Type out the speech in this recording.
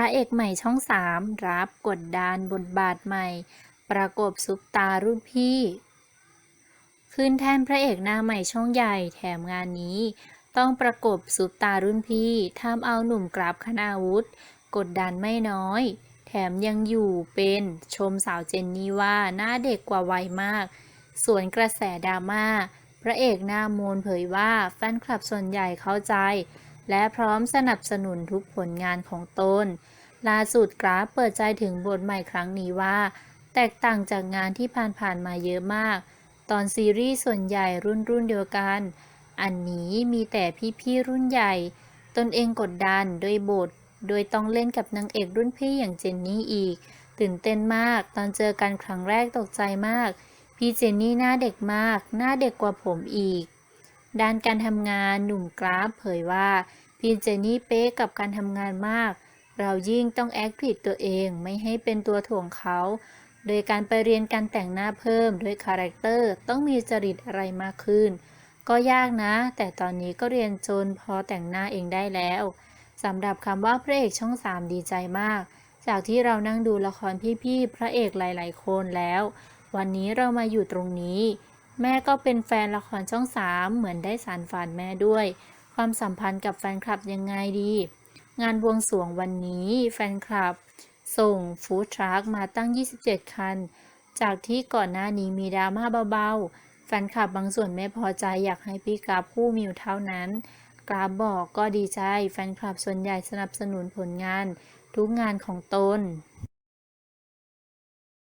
ระเอกใหม่ช่องสามรับกดดันบทบาทใหม่ ประกบซุปตารุ่นพี่ ขึ้นแทนพระเอกหน้าใหม่ช่องใหญ่แถมงานนี้ ต้องประกบซุปตารุ่นพี่ทำเอาหนุ่มกราบคณาวุธ กดดันไม่น้อย แถมยังอยู่เป็นชมสาวเจนนี่ว่าหน้าเด็กกว่าวัยมากส่วนกระแสดราม่าพระเอกหน้ามนเผยว่าแฟนคลับส่วนใหญ่เข้าใจ และพร้อมสนับสนุนทุกผลงานของตน ล่าสุดกราฟเปิดใจถึงบทใหม่ครั้งนี้ว่า แตกต่างจากงานที่ผ่านๆมาเยอะมาก ตอนซีรีส์ส่วนใหญ่รุ่นรุ่นเดียวกัน อันนี้มีแต่พี่ๆรุ่นใหญ่ ตนเองกดดันด้วยบท โดยต้องเล่นกับนางเอกรุ่นพี่อย่างเจนนี่อีก ตื่นเต้นมากตอนเจอกันครั้งแรกตกใจมาก พี่เจนนี่หน้าเด็กมาก หน้าเด็กกว่าผมอีก ด้านการทำงานหนุ่มกราฟเผยว่า พี่เจนี่เป๊ะกับการทำงานมาก เรายิ่งต้องแอคผิดตัวเองไม่ให้เป็นตัวถ่วงเขา โดยการไปเรียนการแต่งหน้าเพิ่มด้วยคาแรคเตอร์ต้องมีจริตอะไรมากขึ้น ก็ยากนะ แต่ตอนนี้ก็เรียนจนพอแต่งหน้าเองได้แล้วสำหรับคำว่าพระเอกช่องสามดีใจมาก จากที่เรานั่งดูละครพี่ๆพระเอกหลาย ๆ คนแล้ว วันนี้เรามาอยู่ตรงนี้ แม่ก็เป็นแฟนละครช่องสามเหมือนได้สารฝันแม่ด้วย ความสัมพันธ์กับแฟนคลับยังไงดี งานบวงสรวงวันนี้แฟนคลับ ส่งฟู้ดทรัคมาตั้ง 27 คัน จากที่ก่อนหน้านี้มีดราม่าเบาๆ แฟนคลับบางส่วนไม่พอใจอยากให้พี่กราฟคู่มิวเท่านั้น กราฟบอกก็ดีใจแฟนคลับส่วนใหญ่สนับสนุนผลงาน ทุกงานของตน